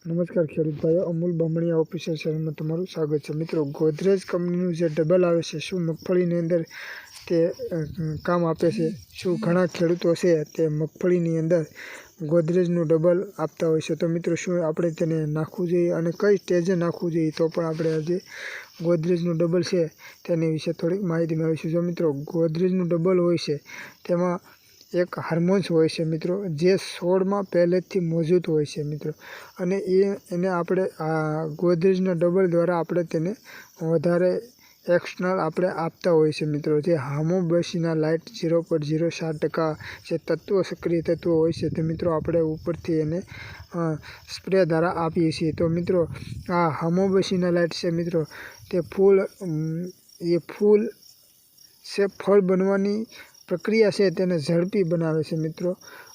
નમસ્કાર ખેડૂત ભાઈઓ, અમૂલ બમણીયા ઓફિસર ચેનલમાં તમારું સ્વાગત છે. મિત્રો, ગોદરેજ કંપનીનું જે ડબલ આવે છે, શું મગફળીની અંદર તે કામ આપે છે? શું ઘણા ખેડૂતો છે તે મગફળીની અંદર ગોદરેજનું ડબલ આપતા હોય છે? તો મિત્રો, શું આપણે તેને નાખવું જોઈએ અને કઈ સ્ટેજે નાખવું જોઈએ? તો પણ આપણે આજે ગોદરેજનું ડબલ છે તેની વિશે થોડીક માહિતી મેળવીશું. જો મિત્રો, ગોદરેજનું ડબલ હોય છે, તેમાં એક હાર્મોન્સ હોય છે મિત્રો, જે છોડમાં પહેલેથી મોજૂદ હોય છે મિત્રો. અને એ, એને આપણે આ ગોદરેજના ડબલ દ્વારા આપણે તેને વધારે એક્સટર્નલ આપણે આપતા હોય છે મિત્રો. જે હામોબસીના લાઇટ ઝીરો પોઈન્ટ ઝીરો સાત ટકા જે તત્વો, સક્રિય તત્વો હોય છે તે મિત્રો આપણે ઉપરથી એને સ્પ્રે દ્વારા આપીએ છીએ. તો મિત્રો, આ હામોબસીના લાઇટ છે મિત્રો, તે ફૂલ એ ફૂલ છે ફળ બનવાની પ્રક્રિયા છે તેને ઝડપી બનાવે છે મિત્રો.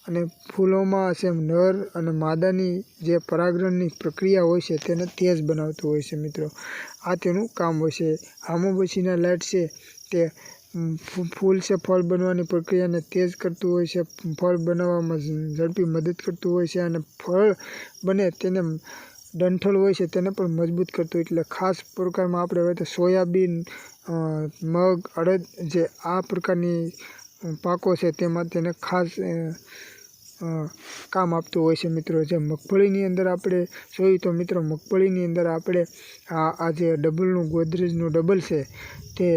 અને ફૂલોમાં છે નર અને માદાની જે પરાગરણની પ્રક્રિયા હોય છે તેને તેજ બનાવતું હોય છે મિત્રો. આ તેનું કામ હોય છે. હામોબસીના લાઇટ છે તે ફૂલ છે ફળ બનવાની પ્રક્રિયાને તેજ કરતું હોય છે. ફળ બનાવવામાં ઝડપી મદદ કરતું હોય છે અને ફળ બને તેને ડંઠલ હોય છે તેને પણ મજબૂત કરતું એટલે ખાસ પ્રકારમાં આપણે હવે તો સોયાબીન મગ, અડદ જે આ પ્રકારની પાકો છે તેમાં તેને ખાસ કામ આપતું હોય છે મિત્રો. જે મગફળીની અંદર આપણે જોઈએ તો મિત્રો, મગફળીની અંદર આપણે આ આ જે ડબલનું ગોદરેજનું ડબલ છે તે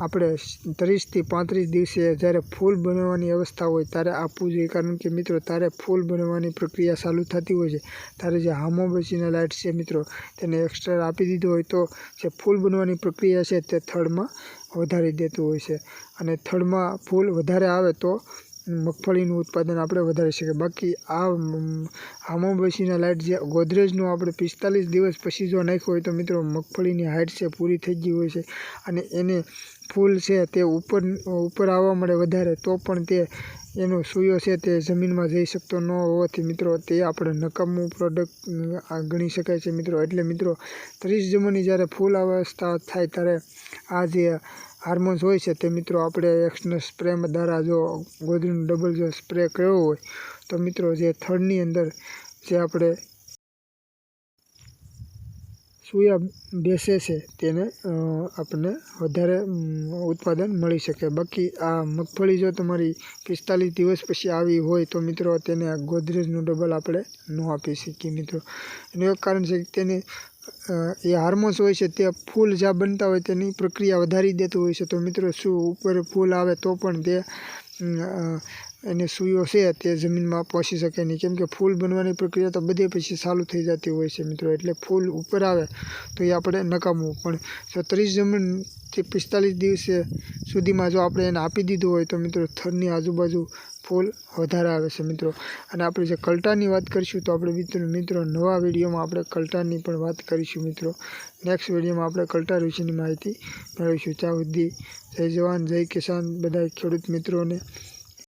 આપણે ત્રીસથી પાંત્રીસ દિવસે જ્યારે ફૂલ બનવાની અવસ્થા હોય ત્યારે આપવું જોઈએ. કારણ કે મિત્રો, તારે ફૂલ બનવાની પ્રક્રિયા ચાલુ થતી હોય છે. ત્યારે જે હામોબસીના લાઇટ છે મિત્રો, તેને એક્સ્ટ્રા આપી દીધો હોય તો જે ફૂલ બનવાની પ્રક્રિયા છે તે થડમાં વધારી દેતું હોય છે. અને થડમાં ફૂલ વધારે આવે તો મગફળીનું ઉત્પાદન આપણે વધારી શકીએ. બાકી આ હામોબસીના લાઇટ જે ગોદરેજનું આપણે પિસ્તાલીસ દિવસ પછી જો નાખ્યું હોય તો મિત્રો, મગફળીની હાઇટ છે, પૂરી થઈ ગઈ હોય છે. અને એને ફૂલ છે તે ઉપર ઉપર આવવા મળે વધારે, તો પણ તે એનો સૂયો છે તે જમીનમાં જઈ શકતો ન હોવાથી મિત્રો તે આપણે નકામું પ્રોડક્ટ ગણી શકાય છે મિત્રો. એટલે મિત્રો, ત્રીસ જમણી જ્યારે ફૂલ અવસ્થા થાય ત્યારે આ જે હાર્મોન્સ હોય છે તે મિત્રો આપણે એક્સનો સ્પ્રે દ્વારા જો ગોદરીનું ડબલ જો સ્પ્રે કર્યો હોય, તો મિત્રો જે થડની અંદર જે આપણે સૂયા બેસે છે, તેને આપણને વધારે ઉત્પાદન મળી શકે. બાકી આ મગફળી જો તમારી પિસ્તાલીસ દિવસ પછી આવી હોય તો મિત્રો તેને ગોદરેજનું ડબલ આપણે ન આપી શકીએ મિત્રો. એનું એક કારણ છે કે તેને એ હાર્મોન્સ હોય છે તે ફૂલ જ્યાં બનતા હોય તેની પ્રક્રિયા વધારી દેતું હોય છે. તો મિત્રો શું ઉપર ફૂલ આવે તો પણ તે એને સુઈઓ છે તે જમીનમાં પહોંચી શકે નહીં. કેમ કે ફૂલ બનવાની પ્રક્રિયા તો બધે પછી ચાલુ થઈ જતી હોય છે મિત્રો. એટલે ફૂલ ઉપર આવે તો એ આપણે નકામવું. પણ જો ત્રીસ જમીનથી પિસ્તાલીસ દિવસે સુધીમાં જો આપણે એને આપી દીધું હોય તો મિત્રો થરની આજુબાજુ ફૂલ વધારે આવે છે મિત્રો. અને આપણે જે કલટાની વાત કરીશું તો આપણે મિત્રો મિત્રો, નવા વિડીયોમાં આપણે કલટાની પણ વાત કરીશું મિત્રો. નેક્સ્ટ વિડીયોમાં આપણે કલટા વિશેની માહિતી મેળવીશું. ત્યાં જય જવાન, જય કિસાન બધા ખેડૂત મિત્રોને.